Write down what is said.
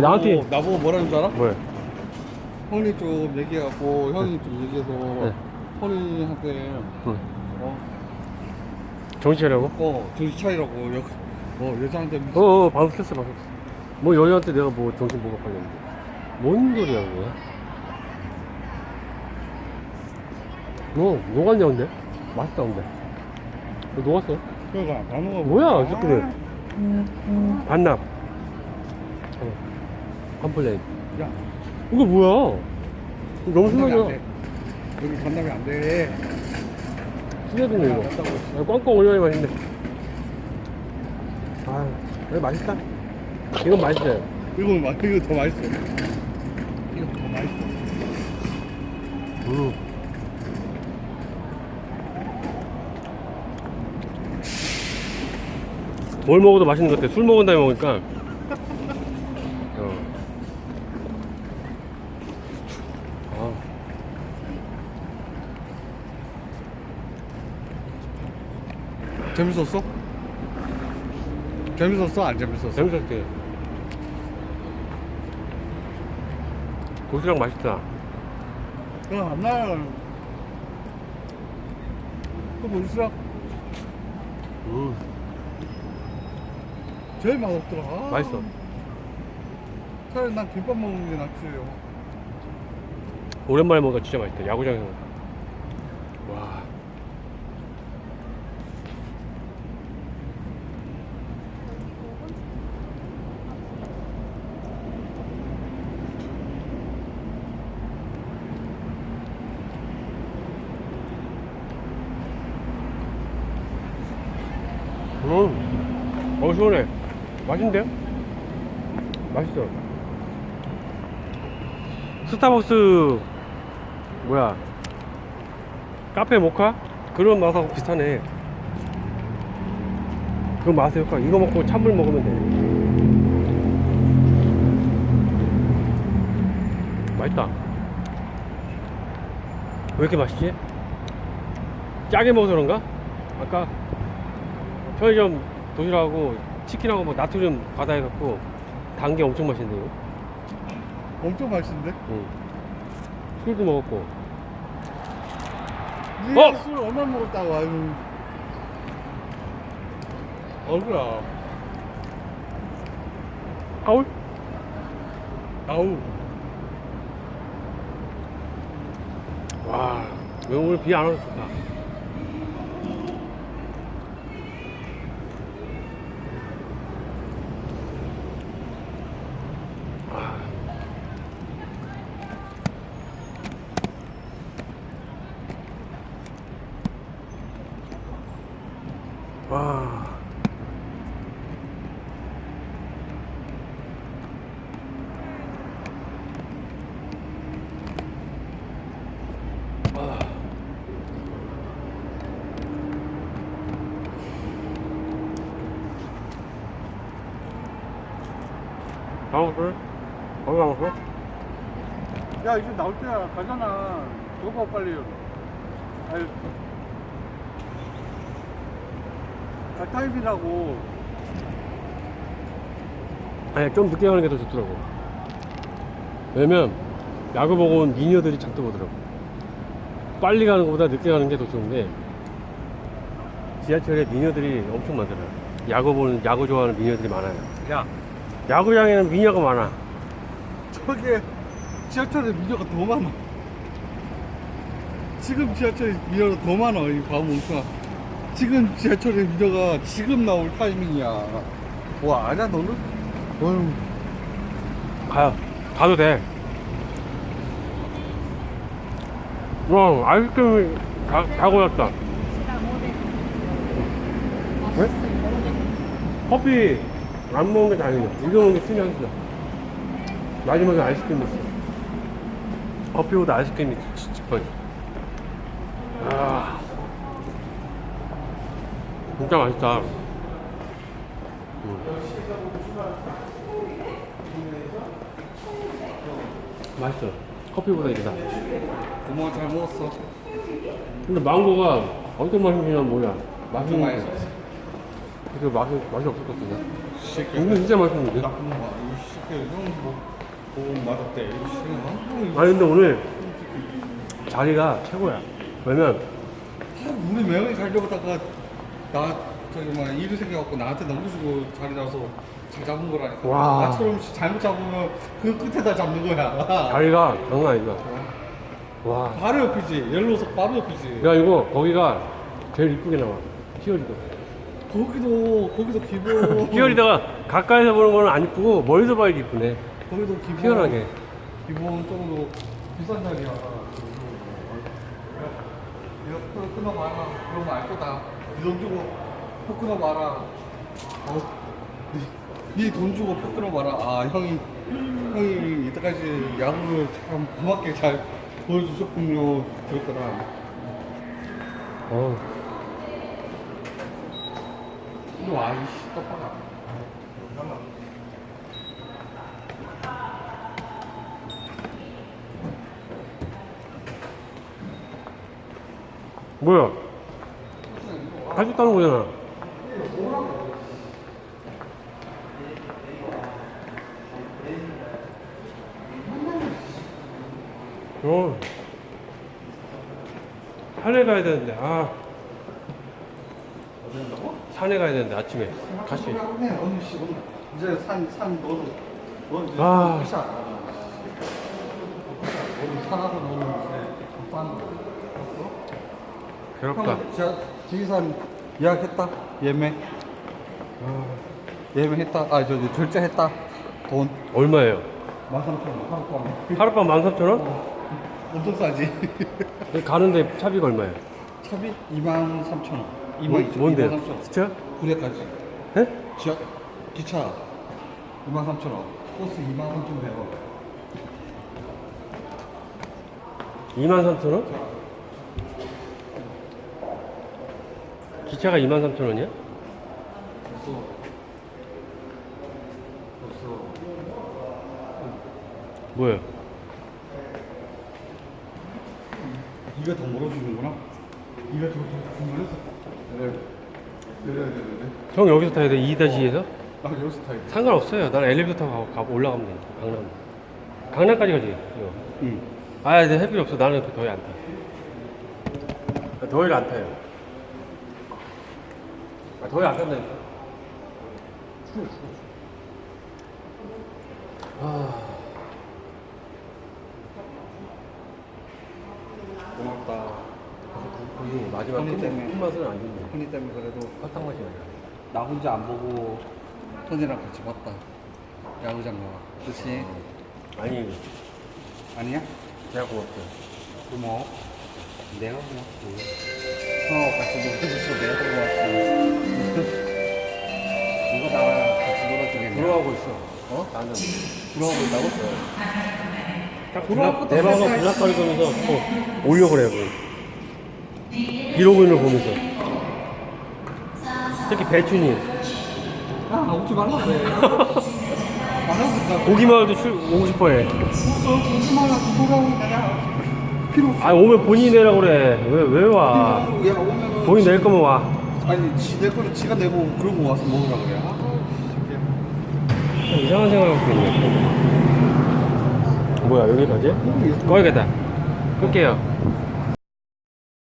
나보고, 나한테- 나보고 뭐라는 줄 알아? 뭐야? 형님 좀 얘기해갖고 형님 좀 얘기해서 네. 형님한테 응. 어, 정신 차리라고? 어 정신 차리라고 여, 어 여자한테 어, 어, 방금 켰어, 방금 켰어. 뭐 여자한테 내가 뭐 정신 보급하려는데. 뭔 소리야, 그거? 뭐, 녹았냐, 근데? 맛있다, 근데. 너 녹았어? 그러니까 단어가 뭐야, 이 새끼들. 반납. 어. 컴플레인. 야 이거 뭐야? 이거 너무 반납이 안 심하잖아. 돼. 여기 반납이 안돼 쓰레기네, 이거. 아, 꽝꽝 얼마나 맛있네. 아, 그래, 맛있다. 이건 맛있어요. 이거 마, 이거 더 맛있어 이거 더 맛있어 음. 뭘 먹어도 맛있는 것 같아. 술 먹은 다음에 먹으니까. 재밌었어? 재밌었어 안 재밌었어? 재밌었지. 고기랑 맛있다. 그럼 날 그뭐 있어? 음. 제일 맛없더라 아. 맛있어. 차라리 난 김밥 먹는 게 낫지요 오랜만에 먹으니까 진짜 맛있다. 야구장에서. 와. 음, 어, 시원해. 맛있는데요? 맛있어. 스타벅스 뭐야 카페 모카 그런 맛하고 비슷하네 그 맛의 효과 이거 먹고 찬물 먹으면 돼 맛있다 왜 이렇게 맛있지? 짜게 먹어서 그런가? 아까 편의점 도시락하고 치킨하고 뭐 나트륨 과다해갖고 단 게 엄청 맛있는데 이거 엄청 맛있는데? 응. 술도 먹었고 니가 어? 술 얼마 먹었다고 아유 얼굴아 아울? 아우 와, 오늘 비 안 와서 좋다. 거기? 야 이제 나올 때야 가잖아 줘봐 빨리 아유 갈 타임이라고 아니, 좀 늦게 가는 게 더 좋더라고. 왜냐면, 야구 보고 온 미녀들이 잔뜩 오더라고. 빨리 가는 것보다 늦게 가는 게 더 좋은데, 지하철에 미녀들이 엄청 많더라고. 야구 보는, 야구 좋아하는 미녀들이 많아요. 야 야구장에는 미녀가 많아. 저게 지하철에 미녀가 더 많아 지금 지하철에 미녀가 더 많아 이 바보뭉청아 지금 지하철에 미녀가 지금 나올 타이밍이야 와 아냐 너는? 어휴 가요. 가도 돼. 와, 아이스크림이 다, 다 고였다. 왜? 커피 안 먹는 게 다행이네. 이거 먹는 게 신기하다. 마지막에 아이스크림 먹어. 커피보다 아이스크림이 진짜 거의. 아. 진짜 맛있다. 음. 맛있어. 커피보다 이게 나. 고마워 잘 먹었어 근데 망고가 어떤 맛이냐 뭐야. 맛이 엄청 맛있어 그래서 맛이 맛이 없을 것 같은데. 새끼. 이거 진짜 맛있는데? 나쁜 놈아. 이 새끼. 형뭐 뭐 맛없대. 이 새끼. 아니 근데 오늘 자리가 최고야 왜냐면 우리 매형이 가려다가 나 저기 뭐 일을 생겨갖고 나한테 넘겨주고 자리 나서 잘 잡은 거라니까. 와. 나처럼 잘못 잡으면 그 끝에다 잡는 거야. 자리가 장난 아니다 와 바로 옆이지. 옐로우석 바로 옆이지. 야 이거 거기가 제일 이쁘게 나와 피어리더 거기도 거기도 기본. 피어리더가 가까이서 보는 거는 안 이쁘고 멀리서 봐야지 이쁘네 거기도 기본. 피어나게 기본적으로 비싼 자리야. 이거 끊- 끊어봐라. 그러면 알 거다. 네돈 주고 표 끊어 봐라. 어? 네돈 주고 표 끊어 봐라. 아 형이 형이 이때까지 야구를 참 고맙게 잘 보여주셨군요. 그랬더라. 어. 이리 와 이씨 떡박아. 뭐야 가졌다는 거잖아 어. 산에 가야 되는데 아 어디 간다고? 산에 가야 되는데 아침에 같이 네 오늘 씨 오늘 이제 산산 너도 너 아. 오늘 산하고 너는 이제 반 괴롭다 형, 제가 지리산 예약했다. 예매. 아, 예매했다. 아, 저, 저 결제했다. 돈. 얼마예요? 13,000원. 하룻밤. 하룻밤 13,000원? 엄청 싸지. 가는데 차비가 얼마예요? 차비 23,000원. 뭐, 22,000원. 뭔데요? 23,000원. 진짜? 구례까지. 예? 지하, 기차 23,000원. 코스 23,100 원. 23,000원? 기차가 23,000원이야? 벌써. 벌써. 뭐야? 이가 더 멀어지는구나. 이가 더, 더, 더 멀어서. 그래. 형 여기서 타야 돼? 2-2에서? 나 여기서 타야 돼. 상관없어요. 난 엘리베이터 타고 가고 올라가면 되니까. 강남. 강남까지 가지. 이거. 응. 아, 이제 햇빛 없어. 나는 그 더위 안 타. 나 더위를 안 타요. 아, 더위 안 탄다니까. 추워, 추워, 추워. 아, 고맙다. 언니 큰, 때문에. 큰 맛은 안 좋네. 흔히 때문에 그래도 설탕 맛이 나요. 나 혼자 안 보고 선이랑 같이 봤다. 야구장 가. 그치? 아니, 아니야? 제가 고맙죠. 고마워. 내가 고맙지. 어, 같이 놀아줘서 내가 고맙지. 누가 나랑 같이 놀아주겠냐? 부러워하고 있어. 어? 나는. 부러워하고 있다고? 것도 대방어 없어. 부락거리면서 또 오려고 그래요. 기록인을 보면서. 특히 배춘이. 아, 오지 말라 그래. 말라고 고기마을도 출, 오고 싶어 해. 오지 말라고 돌아오고 내가 필요 없어. 아, 오면 본인이 내라고 그래. 왜, 왜 와? 야, 오면은. 본인 낼 거면 와. 아니, 지, 내 거는 지가 내고 그러고 와서 먹으라 그래. 아. 이상한 생각을 갖고 있네. 뭐야, 여기 가지? 꺼야겠다. 끌게요.